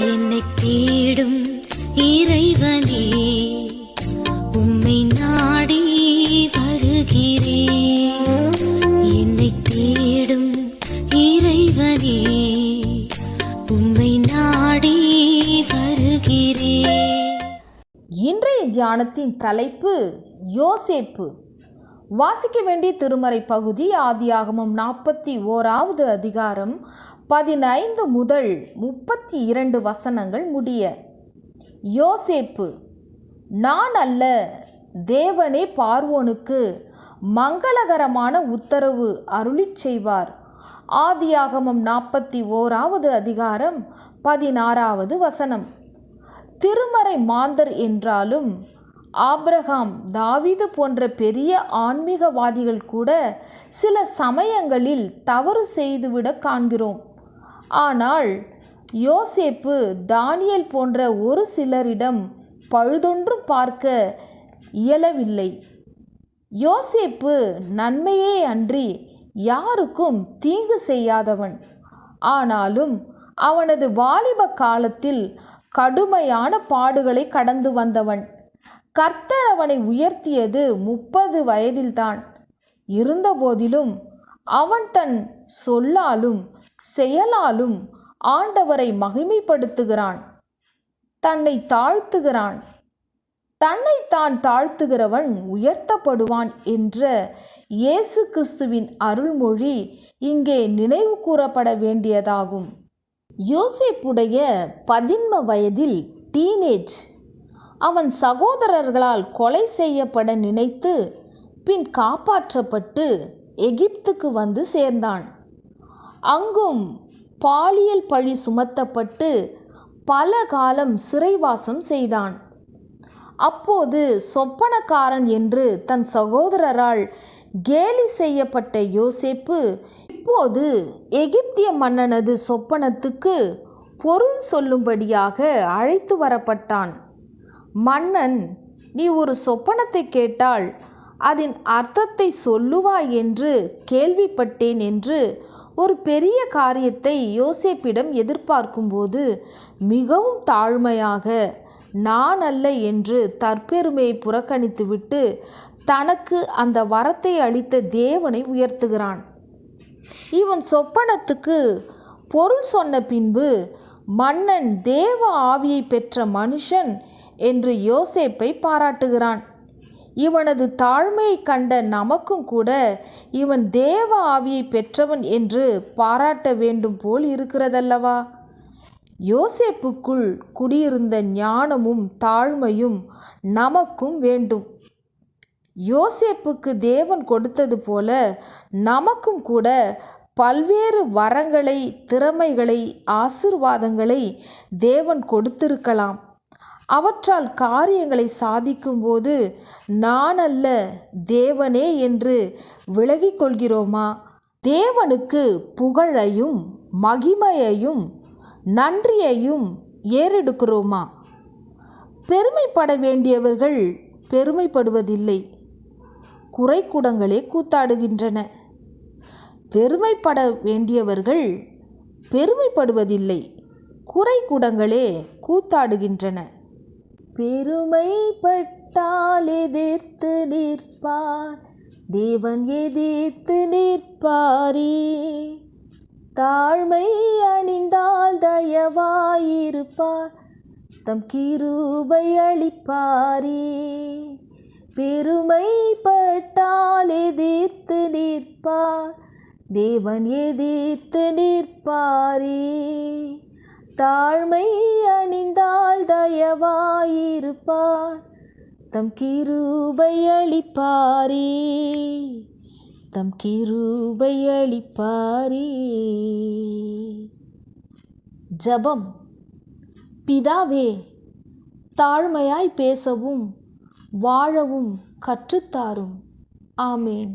என்னை தேடும் இறைவனே உம்மை நாடி வருகிறேன் என்னை தேடும் இறைவனே உம்மை நாடி வருகிறேன் இன்றைய தியானத்தின் தலைப்பு யோசேப்பு. வாசிக்க வேண்டிய திருமறை பகுதி ஆதியாகமம் நாற்பத்தி ஓராவது அதிகாரம் பதினைந்து முதல் முப்பத்தி இரண்டு வசனங்கள் முடிய யோசேப்பு நான் அல்ல தேவனே பார்வோனுக்கு மங்களகரமான உத்தரவு அருளிச் செய்வார். ஆதியாகமம் நாற்பத்தி ஓராவது அதிகாரம் பதினாறாவது வசனம். திருமறை மாந்தர் என்றாலும் ஆப்ரஹாம் தாவீது போன்ற பெரிய ஆன்மீகவாதிகள் கூட சில சமயங்களில் தவறு செய்துவிட காண்கிறோம். ஆனால் யோசேப்பு தானியல் போன்ற ஒரு சிலரிடம் பழுதொன்றும் பார்க்க இயலவில்லை. யோசேப்பு நன்மையே அன்றி யாருக்கும் தீங்கு செய்யாதவன். ஆனாலும் அவனது வாலிப காலத்தில் கடுமையான பாடுகளை கடந்து வந்தவன். கர்த்தர் அவனை உயர்த்தியது முப்பது வயதில்தான். இருந்தபோதிலும் அவன் தன் சொல்லாலும் செயலாலும் ஆண்டவரை மகிமைப்படுத்துகிறான். தன்னை தாழ்த்துகிறான். தன்னை தான் தாழ்த்துகிறவன் உயர்த்தப்படுவான் என்ற இயேசு கிறிஸ்துவின் அருள்மொழி இங்கே நினைவு கூறப்பட வேண்டியதாகும். யோசேப்புடைய பதின்ம வயதில் டீனேஜ் அவன் சகோதரர்களால் கொலை செய்யப்பட நினைத்து பின் காப்பாற்றப்பட்டு எகிப்துக்கு வந்து சேர்ந்தான். அங்கும் பாலியல் பழி சுமத்தப்பட்டு பல காலம் சிறைவாசம் செய்தான். அப்போது சொப்பனக்காரன் என்று தன் சகோதரரால் கேலி செய்யப்பட்ட யோசேப்பு இப்போது எகிப்திய மன்னனது சொப்பனத்துக்கு பொருள் சொல்லும்படியாக அழைத்து வரப்பட்டான். மன்னன் நீ ஒரு சொப்பனத்தை கேட்டால் அதன் அர்த்தத்தை சொல்லுவாய் என்று கேள்விப்பட்டேன் என்று ஒரு பெரிய காரியத்தை யோசேப்பிடம் எதிர்பார்க்கும்போது மிகவும் தாழ்மையாக நான் அல்ல என்று தற்பெருமையை புறக்கணித்துவிட்டு தனக்கு அந்த வரத்தை அளித்த தேவனை உயர்த்துகிறான். இவன் சொப்பனத்துக்கு பொருள் சொன்ன பின்பு மன்னன் தேவ ஆவியை பெற்ற மனுஷன் என்று யோசேப்பை பாராட்டுகிறான். இவனது தாழ்மையை கண்ட நமக்கும் கூட இவன் தேவ ஆவியை பெற்றவன் என்று பாராட்ட வேண்டும் போல் இருக்கிறதல்லவா? யோசேப்புக்குள் குடியிருந்த ஞானமும் தாழ்மையும் நமக்கும் வேண்டும். யோசேப்புக்கு தேவன் கொடுத்தது போல நமக்கும் கூட பல்வேறு வரங்களை திறமைகளை ஆசிர்வாதங்களை தேவன் கொடுத்திருக்கலாம். அவற்றால் காரியங்களை சாதிக்கும்போது நான் அல்ல தேவனே என்று விலகிக் கொள்கிறோமா தேவனுக்கு புகழையும் மகிமையையும் நன்றியையும் ஏறெடுக்கிறோமா? பெருமைப்பட வேண்டியவர்கள் பெருமைப்படுவதில்லை. குறைக்குடங்களே கூத்தாடுகின்றன. பெருமைப்பட வேண்டியவர்கள் பெருமைப்படுவதில்லை. குறைக்குடங்களே கூத்தாடுகின்றன. பெருமைப்பட்டால் எதிர்த்து நிற்பார். தேவன் எதிர்த்து நிற்பாரே. தாழ்மை அணிந்தால் தயவாயிருப்பார். தம் கிருபை அளிப்பாரே. பெருமைப்பட்டால் எதிர்த்து நிற்பார். தேவன் எதிர்த்து நிற்பாரே. தாழ்மை அணிந்தால் தயவாயிருப்பார். தம் கிருபை அளிப்பாரே. தம் கிருபை அளிப்பாரே. ஜபம். பிதாவே தாழ்மையாய் பேசவும் வாழவும் கற்றுத்தாரும். ஆமேன்.